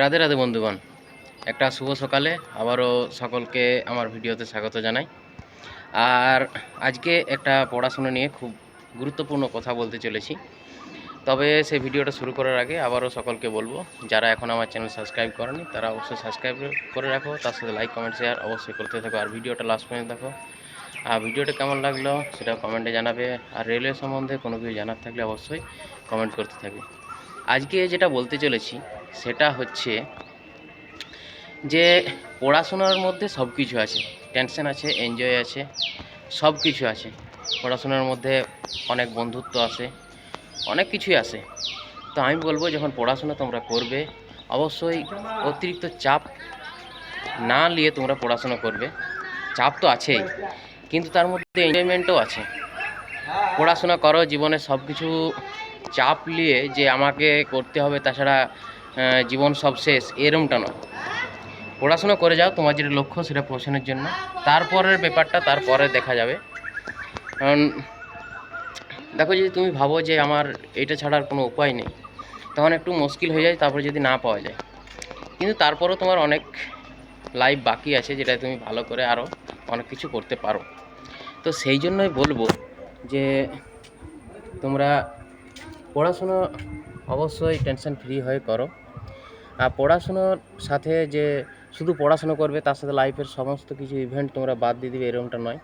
রাধে রাধে বন্ধুগণ। একটা শুভ সকালে আবারও সকলকে আমার ভিডিওতে স্বাগত জানাই। আর আজকে একটা পড়াশোনা নিয়ে খুব গুরুত্বপূর্ণ কথা বলতে চলেছি। তবে সেই ভিডিওটা শুরু করার আগে আবারও সকলকে বলব, যারা এখন আমার চ্যানেল সাবস্ক্রাইব করেনি, তারা অবশ্যই সাবস্ক্রাইব করে রাখো, তার সাথে লাইক, কমেন্ট, শেয়ার অবশ্যই করতে থাকো। আর ভিডিওটা লাস্ট পর্যন্ত দেখো। আর ভিডিওটা কেমন লাগল সেটা কমেন্টে জানাবে। আর রেলওয়ে সম্বন্ধে কোনো কিছু জানার থাকলে অবশ্যই কমেন্ট করতে থাকবে। আজকে যেটা বলতে চলেছি সেটা হচ্ছে যে পড়াশোনার মধ্যে সব কিছু আছে। টেনশন আছে এনজয় আছে, সব কিছু আছে। পড়াশোনার মধ্যে অনেক বন্ধুত্ব আছে, অনেক কিছুই আছে। তো আমি বলব যখন পড়াশোনা তোমরা করবে, অবশ্যই অতিরিক্ত চাপ না নিয়ে তোমরা পড়াশোনা করবে। চাপ তো আছেই, কিন্তু তার মধ্যে এনজয়মেন্টও আছে। পড়াশোনা করো, জীবনে সব কিছু চাপ নিয়ে যে আমাকে করতে হবে, তাছাড়া জীবন সব শেষ, এরমটা নয়। পড়াশোনা করে যাও, তোমার যেটা লক্ষ্য সেটা পৌঁছানোর জন্য। তারপরের ব্যাপারটা তারপরে দেখা যাবে। কারণ, দেখো যদি তুমি ভাবো যে আমার এটা ছাড়ার কোনো উপায় নেই, তখন একটু মুশকিল হয়ে যায়, তারপরে যদি না পাওয়া যায়। কিন্তু তারপরেও তোমার অনেক লাইফ বাকি আছে যেটা তুমি ভালো করে আরও অনেক কিছু করতে পারো। তো সেই জন্যই বলব যে তোমরা পড়াশুনো অবশ্যই টেনশন ফ্রি হয়ে করো। পড়াশুনোর সাথে যে শুধু পড়াশুনো করবে, তার সাথে লাইফের সমস্ত কিছু ইভেন্ট তোমরা বাদ দিয়ে দিবে এরকমটা নয়।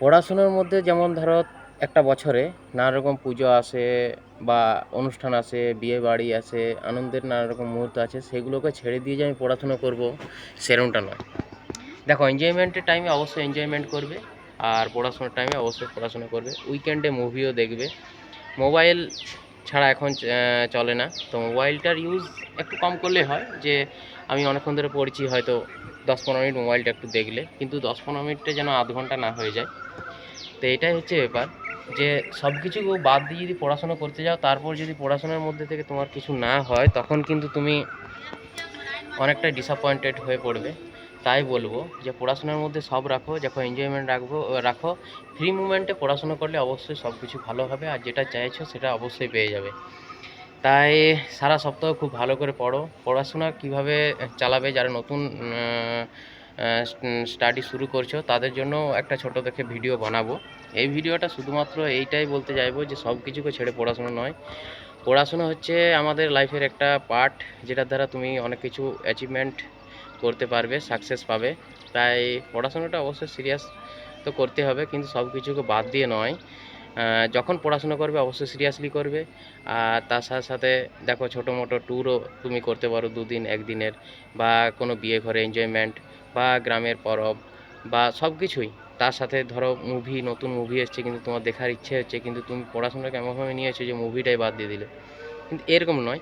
পড়াশুনোর মধ্যে যেমন ধরো, একটা বছরে নানা রকম পুজো আসে বা অনুষ্ঠান আসে, বিয়ে বাড়ি আসে, আনন্দের নানা রকম মুহূর্ত আছে, সেগুলোকে ছেড়ে দিয়ে যে আমি পড়াশুনো করব সেরকমটা নয়। দেখো এনজয়মেন্টের টাইমে অবশ্যই এনজয়মেন্ট করবে, আর পড়াশোনার টাইমে অবশ্যই পড়াশোনা করবে। উইকেন্ডে মুভিও দেখবে। মোবাইল ছাড়া এখন চলে না। তো মোবাইলটার ইউজ একটু কম করলে হয় যে, আমি অনেকক্ষণ ধরে পড়ছি, হয়তো দশ পনেরো মিনিট মোবাইলটা একটু দেখলে। কিন্তু দশ পনেরো মিনিটে যেন আধ ঘণ্টা না হয়ে যায়। তো এটাই হচ্ছে ব্যাপার যে সব কিছু বাদ দিয়ে যদি পড়াশোনা করতে যাও, তারপর যদি পড়াশোনার মধ্যে থেকে তোমার কিছু না হয়, তখন কিন্তু তুমি অনেকটা ডিসঅ্যাপয়েন্টেড হয়ে পড়বে। তাই বলব যে পড়াশোনার মধ্যে সব রাখো যখন এনজয়মেন্ট রাখব রাখো। ফ্রি মুমেন্টে পড়াশোনা করলে অবশ্যই সব কিছু ভালো হবে আর যেটা চাইছো সেটা অবশ্যই পেয়ে যাবে। তাই সারা সপ্তাহ খুব ভালো করে পড়ো। পড়াশোনা কীভাবে চালাবে যারা নতুন স্টাডি শুরু করছ তাদের জন্য একটা ছোট দেখে ভিডিও বানাবো। এই ভিডিওটা শুধুমাত্র এইটাই বলতে চাইব যে সব কিছুকে ছেড়ে পড়াশোনা নয়। পড়াশোনা হচ্ছে আমাদের লাইফের একটা পার্ট যেটার দ্বারা তুমি অনেক কিছু অ্যাচিভমেন্ট করতে পারবে সাকসেস পাবে। তাই পড়াশোনাটা অবশ্যই সিরিয়াস তো করতে হবে, কিন্তু সব কিছুকে বাদ দিয়ে নয়। যখন পড়াশোনা করবে, অবশ্যই সিরিয়াসলি করবে। আর তার সাথে সাথে দেখো, ছোটো মোটো ট্যুরও তুমি করতে পারো দুদিন, একদিনের, বা কোনো বিয়ে ঘরে এনজয়মেন্ট বা গ্রামের পরব, বা সব কিছুই। তার সাথে ধরো মুভি নতুন মুভি এসছে, কিন্তু তোমার দেখার ইচ্ছে হচ্ছে, কিন্তু তুমি পড়াশোনাকে এমনভাবে নিয়েছো যে মুভিটাই বাদ দিয়ে দিলে। কিন্তু এরকম নয়।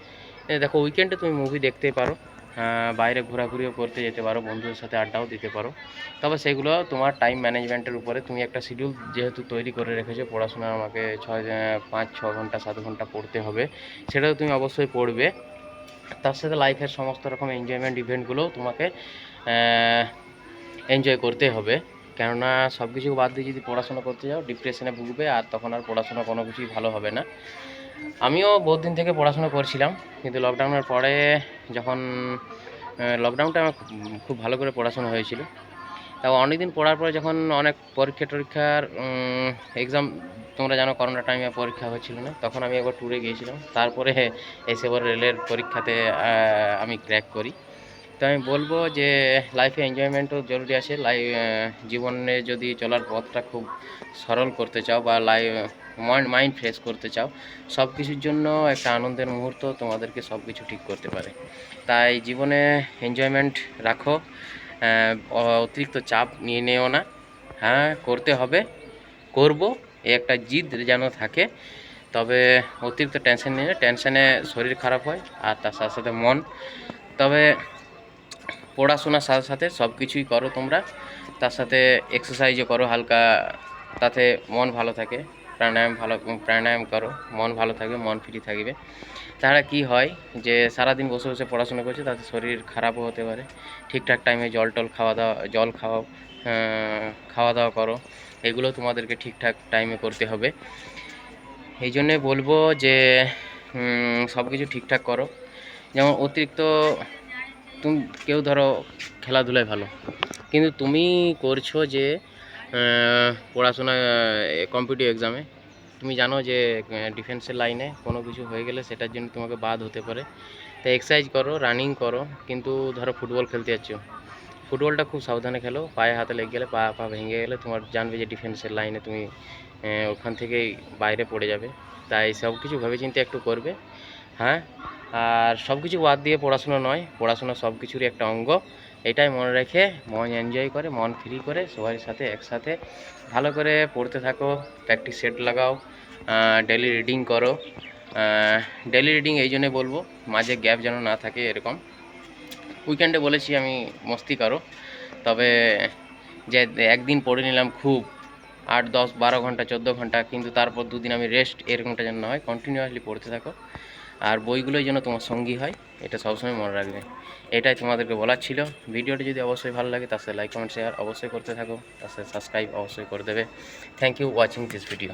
দেখো উইকেন্ডে তুমি মুভি দেখতে পারো। বাইরে ঘোরাঘুরিও করতে যেতে পারো, বন্ধুদের সাথে আড্ডাও দিতে পারো। তবে সেগুলো তোমার টাইম ম্যানেজমেন্টের উপরে, তুমি একটা শিডিউল যেহেতু তৈরি করে রেখেছো, পড়াশোনা আমাকে ছয় পাঁচ, ছ ঘণ্টা, সাত ঘণ্টা পড়তে হবে, সেটাও তুমি অবশ্যই পড়বে। তার সাথে লাইফের সমস্ত রকম এনজয়মেন্ট ইভেন্টগুলোও তোমাকে এনজয় করতে হবে। কেননা সব কিছু বাদ দিয়ে যদি পড়াশোনা করতে যাও ডিপ্রেশনে ভুগবে আর তখন আর পড়াশোনা কোনো কিছুই ভালো হবে না। আমিও বহুত দিন থেকে পড়াশোনা করছিলাম, কিন্তু লকডাউনের পরে যখন লকডাউনটা আমার খুব- ভালো করে পড়াশোনা হয়েছিল। তা অনেক দিন পড়ার পরে যখন অনেক পরীক্ষা টরীক্ষার এক্সাম তোমরা জানো করোনা টাইমে পরীক্ষা হচ্ছিল না, তখন আমি একবার ট্যুরে গিয়েছিলাম। তারপরে এসে রেলের পরীক্ষাতে আমি ক্র্যাক করি। তো আমি বলব যে লাইফে এনজয়মেন্টও জরুরি আছে। লাই জীবনে যদি চলার পথটা খুব সরল করতে চাও বা লাই মাইন্ড মাইন্ড ফ্রেশ করতে চাও সব কিছুর জন্য একটা আনন্দের মুহূর্ত তোমাদেরকে সব কিছু ঠিক করতে পারে। তাই জীবনে এনজয়মেন্ট রাখো অতিরিক্ত চাপ নিয়ে নেও না। হ্যাঁ করতে হবে, করব, এ একটা জিদ যেন থাকে। তবে অতিরিক্ত টেনশন নিয়ে টেনশনে শরীর খারাপ হয় আর তার সাথে সাথে মন। তবে পড়াশোনার সাথে সাথে সব কিছুই করো তোমরা। তার সাথে এক্সারসাইজও করো হালকা, তাতে মন ভালো থাকে। প্রাণায়াম ভালো প্রাণায়াম করো, মন ভালো থাকবে, মন ফ্রি থাকবে। তারা কি হয় যে, সারাদিন বসে বসে পড়াশোনা করছে, তাতে শরীর খারাপও হতে পারে। ঠিকঠাক টাইমে জল টল খাওয়া দাওয়া, জল খাওয়াও খাওয়া দাওয়া করো। এগুলো তোমাদেরকে ঠিকঠাক টাইমে করতে হবে। এই জন্যে বলব যে সব কিছু ঠিকঠাক করো। যেমন অতিরিক্ত তুমি কেউ ধরো খেলাধুলায় ভালো। কিন্তু তুমি করছ যে পড়াশোনা কম্পিটিভ এক্সামে তুমি জানো যে ডিফেন্সের লাইনে কোনো কিছু হয়ে গেলে সেটার জন্য তোমাকে বাদ হতে পারে। তো এক্সারসাইজ করো রানিং করো, কিন্তু ধরো ফুটবল খেলতে যাচ্ছ। ফুটবলটা খুব সাবধানে খেলো, পায়ে হাতে লেগে গেলে, পা পা ভেঙে গেলে তোমার জানবে যে ডিফেন্সের লাইনে তুমি ওখান থেকেই বাইরে পড়ে যাবে। তাই সব কিছু ভেবেচিন্তে একটু করবে। হ্যাঁ? আর সব কিছু বাদ দিয়ে পড়াশোনা নয়, পড়াশোনা সব কিছুরই একটা অঙ্গ। এটাই মনে রেখে মন এনজয় করে, মন ফ্রি করে সবার সাথে একসাথে ভালো করে পড়তে থাকো প্র্যাকটিস সেট লাগাও ডেলি রিডিং করো। ডেলি রিডিং এই জন্যে বলব, মাঝে গ্যাপ যেন না থাকে এরকম। উইকেন্ডে বলেছি আমি মস্তি করো, তবে যে একদিন পড়ে নিলাম খুব, আট, দশ, বারো ঘণ্টা, চোদ্দ ঘণ্টা, কিন্তু তারপর দুদিন আমি রেস্ট এরকমটা যেন না হয় কন্টিনিউয়াসলি পড়তে থাকো। আর বইগুলোই যেন তোমার সঙ্গী হয়, এটা সবসময় মনে রাখবে। এটাই তোমাদেরকে বলার ছিল। ভিডিওটি যদি অবশ্যই ভালো লাগে তার সাথে লাইক কমেন্ট শেয়ার অবশ্যই করতে থাকো। তার সাথে সাবস্ক্রাইব অবশ্যই করে দেবে। Thank you watching this video